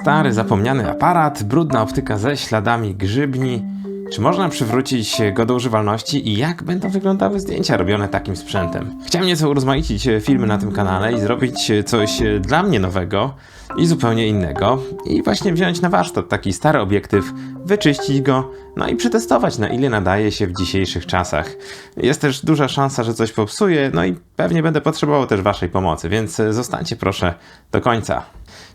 Stary, zapomniany aparat, brudna optyka ze śladami grzybni. Czy można przywrócić go do używalności i jak będą wyglądały zdjęcia robione takim sprzętem? Chciałem nieco urozmaicić filmy na tym kanale i zrobić coś dla mnie nowego i zupełnie innego. I właśnie wziąć na warsztat taki stary obiektyw, wyczyścić go, no i przetestować na ile nadaje się w dzisiejszych czasach. Jest też duża szansa, że coś popsuje, no i pewnie będę potrzebował też waszej pomocy, więc zostańcie proszę do końca.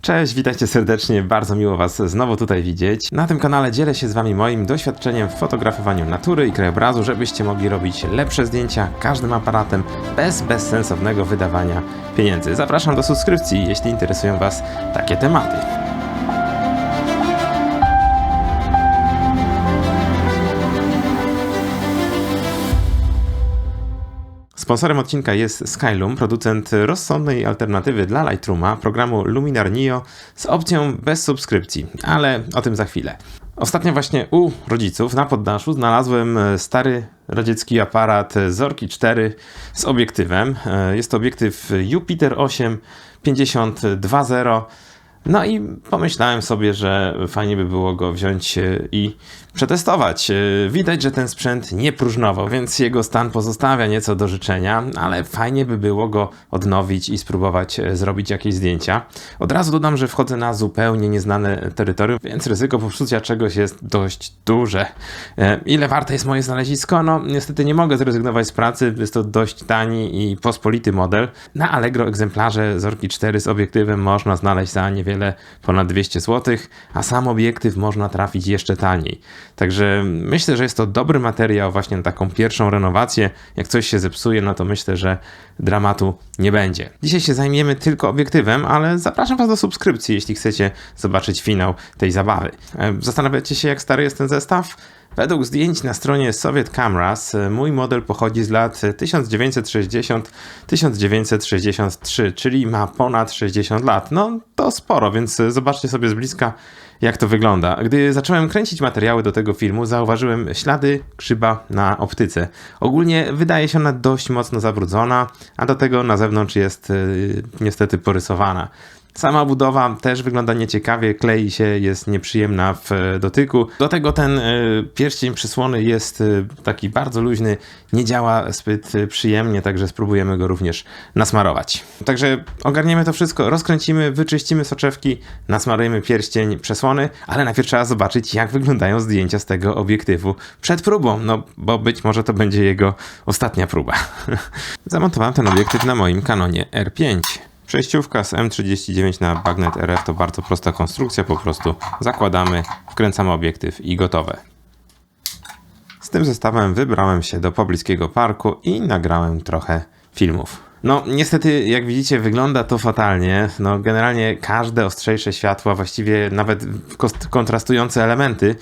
Cześć, witajcie serdecznie, bardzo miło Was znowu tutaj widzieć. Na tym kanale dzielę się z Wami moim doświadczeniem w fotografowaniu natury i krajobrazu, żebyście mogli robić lepsze zdjęcia każdym aparatem bez bezsensownego wydawania pieniędzy. Zapraszam do subskrypcji, jeśli interesują Was takie tematy. Sponsorem odcinka jest Skylum, producent rozsądnej alternatywy dla Lightrooma, programu Luminar Neo z opcją bez subskrypcji, ale o tym za chwilę. Ostatnio właśnie u rodziców na poddaszu znalazłem stary radziecki aparat Zorki 4 z obiektywem. Jest to obiektyw Jupiter 8 52.0 no i pomyślałem sobie, że fajnie by było go wziąć e, i przetestować. E, widać, że ten sprzęt nie próżnował, więc jego stan pozostawia nieco do życzenia, ale fajnie by było go odnowić i spróbować e, zrobić jakieś zdjęcia. Od razu dodam, że wchodzę na zupełnie nieznane terytorium, więc ryzyko popsucia czegoś jest dość duże. Ile warte jest moje znalezisko? No, niestety nie mogę zrezygnować z pracy, jest to dość tani i pospolity model. Na Allegro egzemplarze Zorki 4 z obiektywem można znaleźć za niewiele ponad 200 zł, a sam obiektyw można trafić jeszcze taniej. Także myślę, że jest to dobry materiał właśnie na taką pierwszą renowację. Jak coś się zepsuje, no to myślę, że dramatu nie będzie. Dzisiaj się zajmiemy tylko obiektywem, ale zapraszam Was do subskrypcji, jeśli chcecie zobaczyć finał tej zabawy. E, zastanawiacie się, jak stary jest ten zestaw? Według zdjęć na stronie Soviet Cameras mój model pochodzi z lat 1960-1963, czyli ma ponad 60 lat. No to sporo, więc zobaczcie sobie z bliska jak to wygląda. Gdy zacząłem kręcić materiały do tego filmu, zauważyłem ślady grzyba na optyce. Ogólnie wydaje się ona dość mocno zabrudzona, a do tego na zewnątrz jest yy, niestety porysowana. Sama budowa też wygląda nieciekawie, klei się, jest nieprzyjemna w e, dotyku. Do tego ten e, pierścień przysłony jest e, taki bardzo luźny, nie działa zbyt przyjemnie, także spróbujemy go również nasmarować. Także ogarniemy to wszystko, rozkręcimy, wyczyścimy soczewki, nasmarujemy pierścień przesłony, ale najpierw trzeba zobaczyć, jak wyglądają zdjęcia z tego obiektywu przed próbą, no bo być może to będzie jego ostatnia próba. Zamontowałem ten obiektyw na moim Canonie R5. Przejściówka z M39 na Bagnet RF to bardzo prosta konstrukcja, po prostu zakładamy, wkręcamy obiektyw i gotowe. Z tym zestawem wybrałem się do pobliskiego parku i nagrałem trochę filmów. No, niestety, jak widzicie, wygląda to fatalnie. No, generalnie każde ostrzejsze światła, właściwie nawet kontrastujące elementy,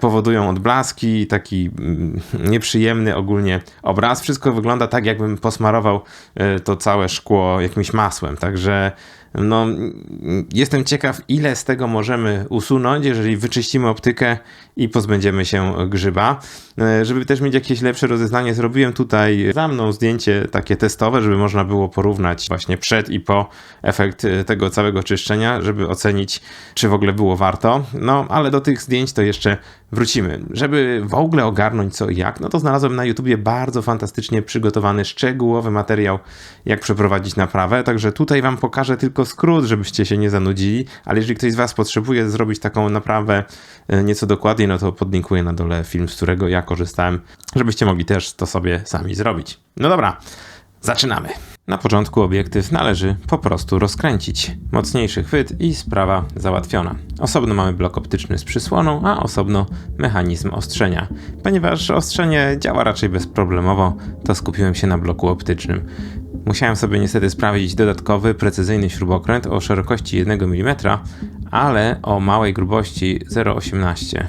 powodują odblaski, taki mm, nieprzyjemny ogólnie obraz. Wszystko wygląda tak, jakbym posmarował e, to całe szkło jakimś masłem. Także no, jestem ciekaw, ile z tego możemy usunąć, jeżeli wyczyścimy optykę i pozbędziemy się grzyba. E, żeby też mieć jakieś lepsze rozeznanie, zrobiłem tutaj za mną zdjęcie takie testowe, żeby można było porównać właśnie przed i po efekt tego całego czyszczenia, żeby ocenić, czy w ogóle było warto. No, ale do tych zdjęć to jeszcze wrócimy. Żeby w ogóle ogarnąć co i jak, no to znalazłem na YouTubie bardzo fantastycznie przygotowany, szczegółowy materiał, jak przeprowadzić naprawę. Także tutaj Wam pokażę tylko skrót, żebyście się nie zanudzili, ale jeżeli ktoś z Was potrzebuje zrobić taką naprawę e, nieco dokładniej, no to podlinkuję na dole film, z którego ja korzystałem, żebyście mogli też to sobie sami zrobić. No dobra, zaczynamy. Na początku obiektyw należy po prostu rozkręcić. Mocniejszy chwyt i sprawa załatwiona. Osobno mamy blok optyczny z przysłoną, a osobno mechanizm ostrzenia. Ponieważ ostrzenie działa raczej bezproblemowo, to skupiłem się na bloku optycznym. Musiałem sobie niestety sprawdzić dodatkowy, precyzyjny śrubokręt o szerokości 1 mm, ale o małej grubości 0,18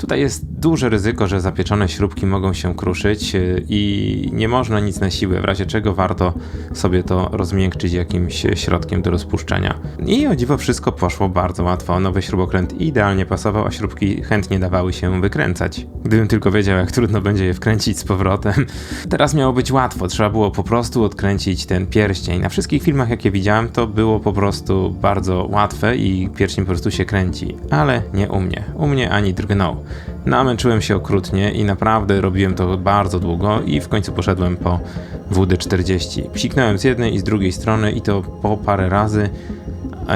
Tutaj jest duże ryzyko, że zapieczone śrubki mogą się kruszyć y, i nie można nic na siłę, w razie czego warto sobie to rozmiękczyć jakimś środkiem do rozpuszczenia. I o dziwo wszystko poszło bardzo łatwo. Nowy śrubokręt idealnie pasował, a śrubki chętnie dawały się wykręcać. Gdybym tylko wiedział, jak trudno będzie je wkręcić z powrotem. Teraz miało być łatwo, trzeba było po prostu odkręcić ten pierścień. Na wszystkich filmach, jakie widziałem, to było po prostu bardzo łatwe i pierścień po prostu się kręci. Ale nie u mnie. U mnie ani drgnął. Namęczyłem się okrutnie i naprawdę robiłem to bardzo długo i w końcu poszedłem po WD-40. Psiknąłem z jednej i z drugiej strony i to po parę razy,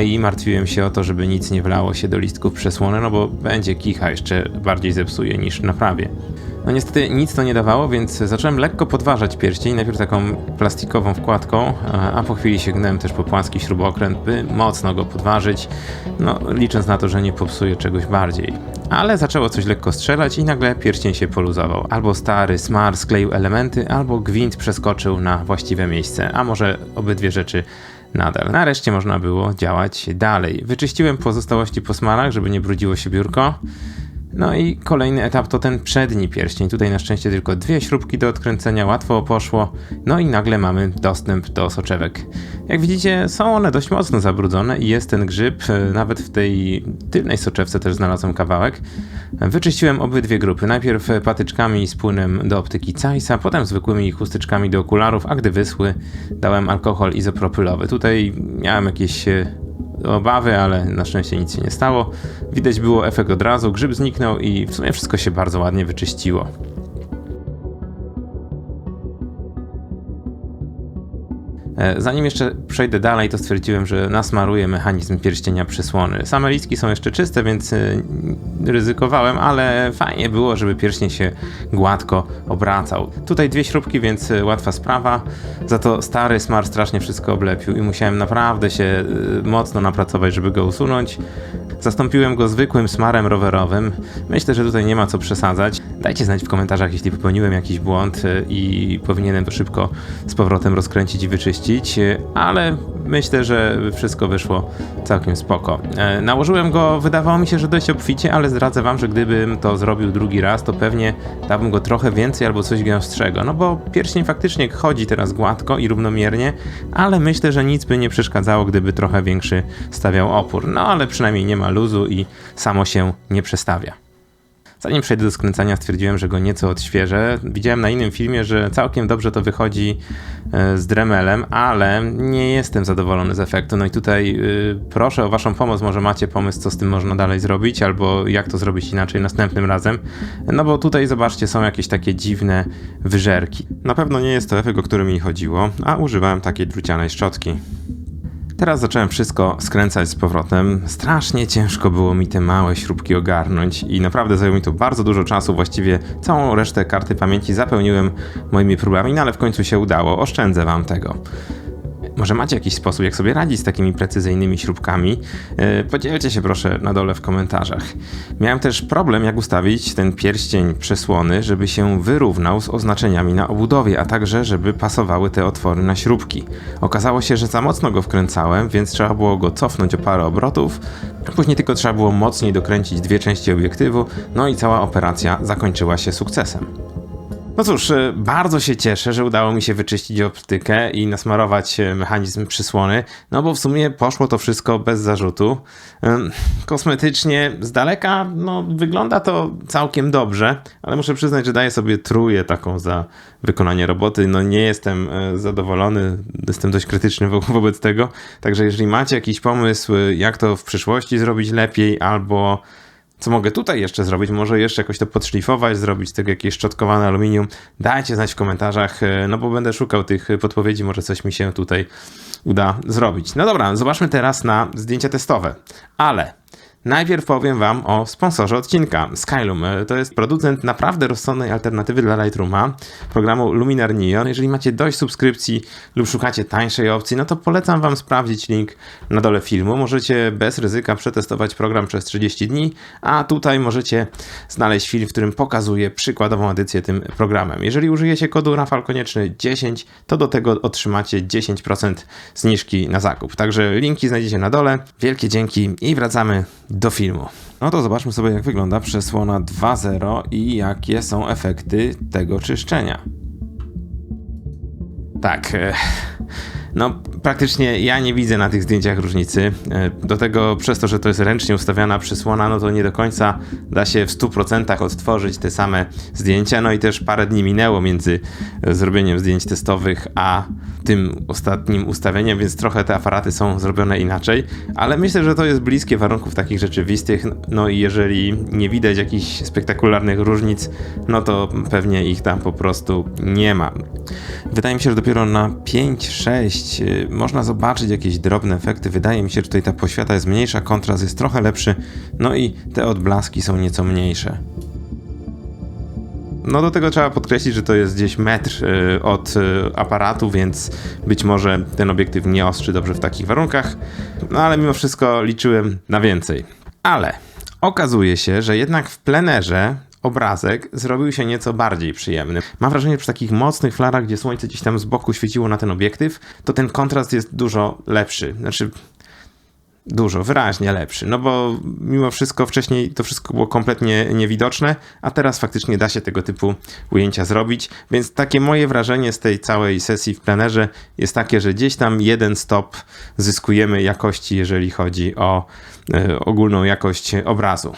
i martwiłem się o to, żeby nic nie wlało się do listków przesłony, no bo będzie kicha jeszcze bardziej zepsuje niż naprawię. No niestety nic to nie dawało, więc zacząłem lekko podważać pierścień, najpierw taką plastikową wkładką, a po chwili sięgnąłem też po płaski śrubokręt, by mocno go podważyć, no licząc na to, że nie popsuje czegoś bardziej. Ale zaczęło coś lekko strzelać i nagle pierścień się poluzował. Albo stary smar skleił elementy, albo gwint przeskoczył na właściwe miejsce, a może obydwie rzeczy nadal. Nareszcie można było działać dalej. Wyczyściłem pozostałości po smarach, żeby nie brudziło się biurko. No i kolejny etap to ten przedni pierścień. Tutaj na szczęście tylko dwie śrubki do odkręcenia, łatwo poszło. No i nagle mamy dostęp do soczewek. Jak widzicie, są one dość mocno zabrudzone i jest ten grzyb. E, nawet w tej tylnej soczewce też znalazłem kawałek. Wyczyściłem obydwie grupy. Najpierw patyczkami z płynem do optyki Zeissa, potem zwykłymi chusteczkami do okularów, a gdy wyschły, dałem alkohol izopropylowy. Tutaj miałem jakieś e, obawy, ale na szczęście nic się nie stało. Widać było efekt od razu, grzyb zniknął i w sumie wszystko się bardzo ładnie wyczyściło. Zanim jeszcze przejdę dalej, to stwierdziłem, że nasmaruję mechanizm pierścienia przysłony. Same listki są jeszcze czyste, więc e, ryzykowałem, ale fajnie było, żeby pierścień się gładko obracał. Tutaj dwie śrubki, więc e, łatwa sprawa. Za to stary smar strasznie wszystko oblepił i musiałem naprawdę się mocno napracować, żeby go usunąć. Zastąpiłem go zwykłym smarem rowerowym. Myślę, że tutaj nie ma co przesadzać. Dajcie znać w komentarzach, jeśli popełniłem jakiś błąd i powinienem to szybko z powrotem rozkręcić i wyczyścić ale myślę, że wszystko wyszło całkiem spoko. E, nałożyłem go, wydawało mi się, że dość obficie, ale zdradzę wam, że gdybym to zrobił drugi raz, to pewnie dałbym go trochę więcej albo coś gęstszego, no bo pierścień faktycznie chodzi teraz gładko i równomiernie, ale myślę, że nic by nie przeszkadzało, gdyby trochę większy stawiał opór. No ale przynajmniej nie ma luzu i samo się nie przestawia. Zanim przejdę do skręcania, stwierdziłem, że go nieco odświeżę. Widziałem na innym filmie, że całkiem dobrze to wychodzi e, z Dremelem, ale nie jestem zadowolony z efektu. No i tutaj yy, proszę o Waszą pomoc. Może macie pomysł, co z tym można dalej zrobić, albo jak to zrobić inaczej następnym razem. No bo tutaj zobaczcie, są jakieś takie dziwne wyżerki. Na pewno nie jest to efekt, o który mi chodziło, a używałem takiej drucianej szczotki. Teraz zacząłem wszystko skręcać z powrotem. Strasznie ciężko było mi te małe śrubki ogarnąć i naprawdę zajęło mi to bardzo dużo czasu. Właściwie całą resztę karty pamięci zapełniłem moimi próbami, no ale w końcu się udało. Oszczędzę wam tego. Może macie jakiś sposób, jak sobie radzić z takimi precyzyjnymi śrubkami? E, podzielcie się proszę na dole w komentarzach. Miałem też problem, jak ustawić ten pierścień przesłony, żeby się wyrównał z oznaczeniami na obudowie, a także żeby pasowały te otwory na śrubki. Okazało się, że za mocno go wkręcałem, więc trzeba było go cofnąć o parę obrotów. Później tylko trzeba było mocniej dokręcić dwie części obiektywu, no i cała operacja zakończyła się sukcesem. No cóż, e, bardzo się cieszę, że udało mi się wyczyścić optykę i nasmarować e, mechanizm przysłony, no bo w sumie poszło to wszystko bez zarzutu. Kosmetycznie z daleka, no wygląda to całkiem dobrze, ale muszę przyznać, że daję sobie truje taką za wykonanie roboty. No nie jestem e, zadowolony, jestem dość krytyczny wo wobec tego, także jeżeli macie jakiś pomysł, jak to w przyszłości zrobić lepiej albo co mogę tutaj jeszcze zrobić? Może jeszcze jakoś to podszlifować, zrobić tego jakieś szczotkowane aluminium. Dajcie znać w komentarzach, e, no bo będę szukał tych podpowiedzi, może coś mi się tutaj uda zrobić. No dobra, zobaczmy teraz na zdjęcia testowe. Ale Najpierw powiem Wam o sponsorze odcinka. Skylum to jest producent naprawdę rozsądnej alternatywy dla Lightrooma, programu Luminar Neon. Jeżeli macie dość subskrypcji lub szukacie tańszej opcji, no to polecam Wam sprawdzić link na dole filmu. Możecie bez ryzyka przetestować program przez 30 dni, a tutaj możecie znaleźć film, w którym pokazuję przykładową edycję tym programem. Jeżeli użyjecie kodu Rafał Konieczny 10, to do tego otrzymacie 10% zniżki na zakup. Także linki znajdziecie na dole. Wielkie dzięki i wracamy do filmu. No to zobaczmy sobie, jak wygląda przesłona 2.0 i jakie są efekty tego czyszczenia. Tak. No, praktycznie ja nie widzę na tych zdjęciach różnicy. E, Do tego przez to, że to jest ręcznie ustawiana przysłona, no to nie do końca da się w 100% odtworzyć te same zdjęcia. No i też parę dni minęło między e, zrobieniem zdjęć testowych a tym ostatnim ustawieniem, więc trochę te aparaty są zrobione inaczej, ale myślę, że to jest bliskie warunków takich rzeczywistych. No i jeżeli nie widać jakichś spektakularnych różnic, no to pewnie ich tam po prostu nie ma. Wydaje mi się, że dopiero na 5-6 y, można zobaczyć jakieś drobne efekty. Wydaje mi się, że tutaj ta poświata jest mniejsza, kontrast jest trochę lepszy, no i te odblaski są nieco mniejsze. No do tego trzeba podkreślić, że to jest gdzieś metr y, od y, aparatu, więc być może ten obiektyw nie ostrzy dobrze w takich warunkach, no ale mimo wszystko liczyłem na więcej. Ale okazuje się, że jednak w plenerze obrazek zrobił się nieco bardziej przyjemny. Mam wrażenie, że przy takich mocnych flarach, gdzie słońce gdzieś tam z boku świeciło na ten obiektyw, to ten kontrast jest dużo lepszy. Znaczy, Dużo, wyraźnie lepszy. No bo mimo wszystko wcześniej to wszystko było kompletnie niewidoczne, a teraz faktycznie da się tego typu ujęcia zrobić. Więc takie moje wrażenie z tej całej sesji w plenerze jest takie, że gdzieś tam jeden stop zyskujemy jakości, jeżeli chodzi o e, ogólną jakość obrazu.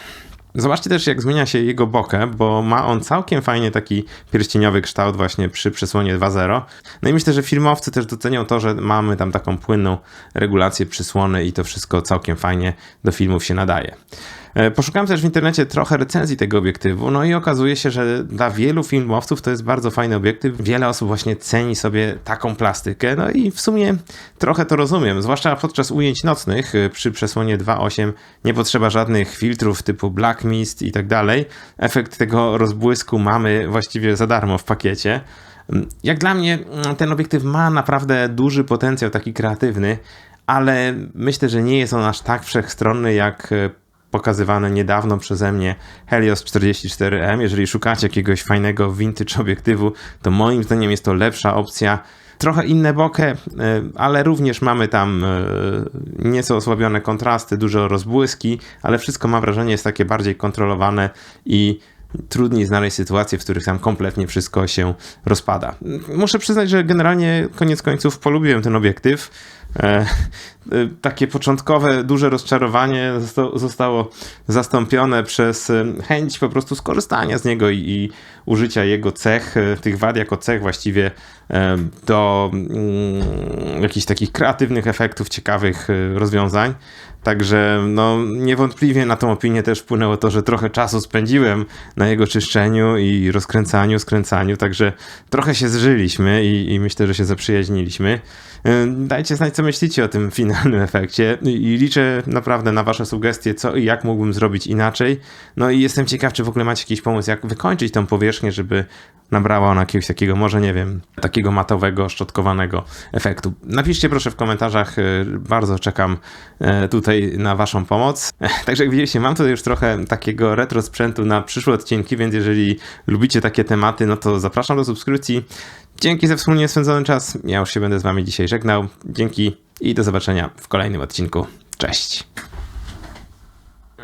Zobaczcie też, jak zmienia się jego bokę, bo ma on całkiem fajnie taki pierścieniowy kształt właśnie przy przysłonie 2.0. No i myślę, że filmowcy też docenią to, że mamy tam taką płynną regulację przysłony i to wszystko całkiem fajnie do filmów się nadaje. E, Poszukałem też w internecie trochę recenzji tego obiektywu, no i okazuje się, że dla wielu filmowców to jest bardzo fajny obiektyw. Wiele osób właśnie ceni sobie taką plastykę, no i w sumie trochę to rozumiem, zwłaszcza podczas ujęć nocnych e, przy przesłonie 2.8 nie potrzeba żadnych filtrów typu black mist i tak dalej. Efekt tego rozbłysku mamy właściwie za darmo w pakiecie. Jak dla mnie mm, ten obiektyw ma naprawdę duży potencjał taki kreatywny, ale myślę, że nie jest on aż tak wszechstronny jak e, pokazywane niedawno przeze mnie Helios 44M. Jeżeli szukacie jakiegoś fajnego vintage obiektywu, to moim zdaniem jest to lepsza opcja. Trochę inne bokeh, e, ale również mamy tam e, nieco osłabione kontrasty, dużo rozbłyski, ale wszystko mam wrażenie jest takie bardziej kontrolowane i trudniej znaleźć sytuacje, w których tam kompletnie wszystko się rozpada. Muszę przyznać, że generalnie koniec końców polubiłem ten obiektyw. E, e, takie początkowe duże rozczarowanie zosta- zostało zastąpione przez e, chęć po prostu skorzystania z niego i, i użycia jego cech, tych wad jako cech właściwie do mm, jakichś takich kreatywnych efektów, ciekawych rozwiązań. Także no, niewątpliwie na tą opinię też wpłynęło to, że trochę czasu spędziłem na jego czyszczeniu i rozkręcaniu, skręcaniu, także trochę się zżyliśmy i, i myślę, że się zaprzyjaźniliśmy. Dajcie znać, co myślicie o tym finalnym efekcie i liczę naprawdę na wasze sugestie, co i jak mógłbym zrobić inaczej. No i jestem ciekaw, czy w ogóle macie jakiś pomysł, jak wykończyć tą powierzchnię, żeby nabrała ona jakiegoś takiego, może nie wiem, takiego matowego, szczotkowanego efektu. Napiszcie proszę w komentarzach, yy, bardzo czekam yy, tutaj na waszą pomoc. Także jak widzieliście, mam tutaj już trochę takiego retro sprzętu na przyszłe odcinki, więc jeżeli lubicie takie tematy, no to zapraszam do subskrypcji. Dzięki za wspólnie spędzony czas. Ja już się będę z wami dzisiaj żegnał. Dzięki i do zobaczenia w kolejnym odcinku. Cześć.